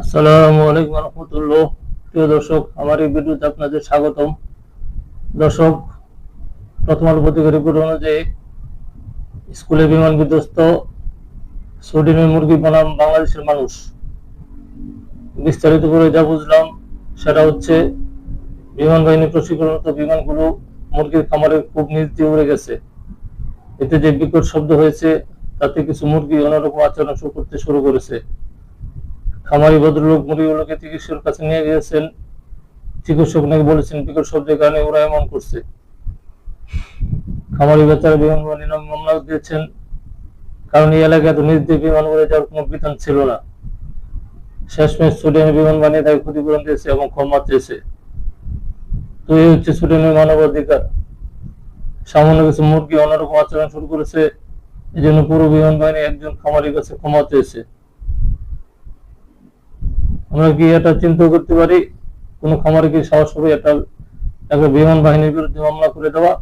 আসসালামু আলাইকুম রহমতুল্লাহ। প্রিয় দর্শক, আমার এই ভিডিওতে আপনাদের স্বাগতম। দর্শক, প্রথম রিপোর্ট অনুযায়ী স্কুলে বিমান বিধ্বস্ত মুরগি বনাম বাংলাদেশের মানুষ। বিস্তারিত করে যা বুঝলাম, সেটা হচ্ছে বিমান বাহিনী প্রশিক্ষণরত বিমানগুলো মুরগির খামারে খুব নিচ দিয়ে উড়ে গেছে। এতে যে বিকট শব্দ হয়েছে, তাতে কিছু মুরগি অন্যরকম আচরণ শুরু করতে শুরু করেছে। খামারি ভদ্রলোক মুরগিগুলোকে চিকিৎসকের কাছে নিয়ে গিয়েছেন। চিকিৎসক নাকি বলেছেন, বিকট শব্দের কারণে ওরা এমন করছে। খামারি বেচারা বিমান বাহিনী নামে মামলা দিয়েছেন। কারণ এই এলাকায় এত নিজ দিয়ে বিমান যাওয়ার কোনো বিধান ছিল না। শেষমেশ সুডিয়ানের বিমান বাহিনী তাকে ক্ষতিপূরণ দিয়েছে এবং ক্ষমা চেয়েছে। তো এই হচ্ছে সুডিয়ানের মানবাধিকার সামান্য কিছু মুরগি অন্যরকম আচরণ শুরু করেছে। এই জন্য পুরো বিমান বাহিনী একজন খামারির কাছে ক্ষমা চেয়েছে। আমরা কি এটা চিন্তা করতে পারি? কোন খামারে কি সাহস হবে এটা একটা বিমান বাহিনীর বিরুদ্ধে মামলা করে দেওয়া?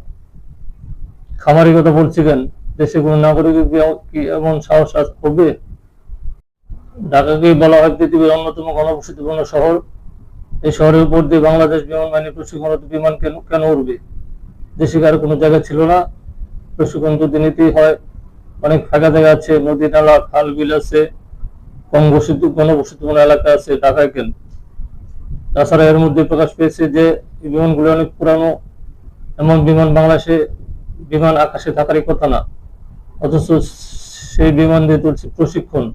খামারি কথা বলছি কেন দেশে কোন নাগরিকের কি এমন- সাহস হবে? ঢাকাকে বলা হয় পৃথিবীর অন্যতম ঘনবসতিপূর্ণ শহর। এই শহরের উপর দিয়ে বাংলাদেশ বিমান বাহিনী প্রশিক্ষণরত বিমান কেন কেন উঠবে দেশে আর কোনো জায়গা ছিল না? প্রশিক্ষণ নিতেই হয়। অনেক ফাঁকা জায়গা আছে, নদী, নালা, খাল, বিল আছে। কম বসতি ঘনবসতিপূর্ণ এলাকা আছে, ঢাকায় কেন? তাছাড়া এর মধ্যে প্রকাশ পেয়েছে যে এই বিমানগুলো অনেক পুরানো, এমন বিমান বাংলাদেশে বিমান আকাশে থাকারই কথা না। অথচ সেই বিমান দিয়ে চলছে প্রশিক্ষণ।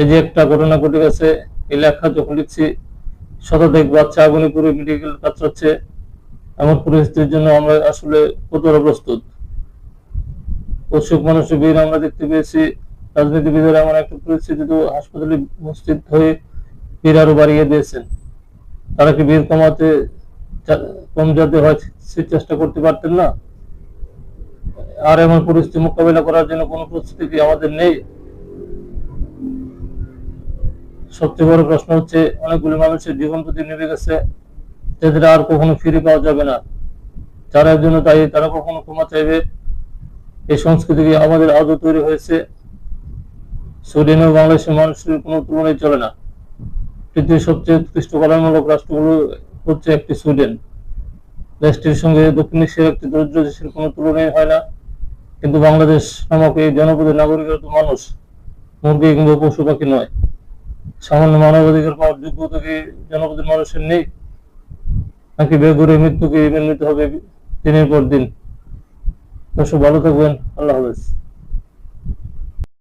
এই যে একটা ঘটনা ঘটে গেছে, এই লেখা যখন লিখছি, শতাধিক বাচ্চা আগুনে পুরো মেডিকেল কাতরাচ্ছে, এমন পরিস্থিতির জন্য আমরা আসলে কতটা প্রস্তুত উৎসুক মানুষের ভিড় আমরা দেখতে পেয়েছি। রাজনীতিবিদের এমন একটা পরিস্থিতিতে হাসপাতালে উপস্থিত হয়ে ভিড় আরও বাড়িয়ে দিয়েছেন। তারা কি ভিড় কমাতে কম যাতে হয় চেষ্টা করতে পারতেন না? আর এমন পরিস্থিতি মোকাবিলা করার জন্য কোনো প্রস্তুতি কি আমাদের নেই? সবচেয়ে বড় প্রশ্ন হচ্ছে, অনেকগুলো মানুষের জীবন প্রতি নেমে গেছে, যাদের আর কখনো ফিরে পাওয়া যাবে না। যারা জন্য তাই তারা কখনো ক্ষমা চাইবে। এই সংস্কৃতি কি আমাদের আদৌ তৈরি হয়েছে? সুইডেন ও বাংলাদেশের মানুষের কোনো তুলনায় চলে না। পৃথিবীর সবচেয়ে উৎকৃষ্ট কল্যাণমূলক রাষ্ট্রগুলো হচ্ছে একটি সুইডেন। দেশটির সঙ্গে দক্ষিণ এশিয়ার একটি দরিদ্র দেশের কোনো তুলনায় হয় না। কিন্তু বাংলাদেশ নামক এই জনপদের নাগরিকের তো মানুষ। মুরগি কিংবা পশু পাখি নয়। সামান্য মানবাধিকার পাওয়ার যোগ্যতা কি জনপদের মানুষের নেই? নাকি বেগুড়ে মৃত্যুকে মেনে নিতে হবে দিনের পর দিন? দর্শক, ভালো থাকবেন। আল্লাহ হাফেজ।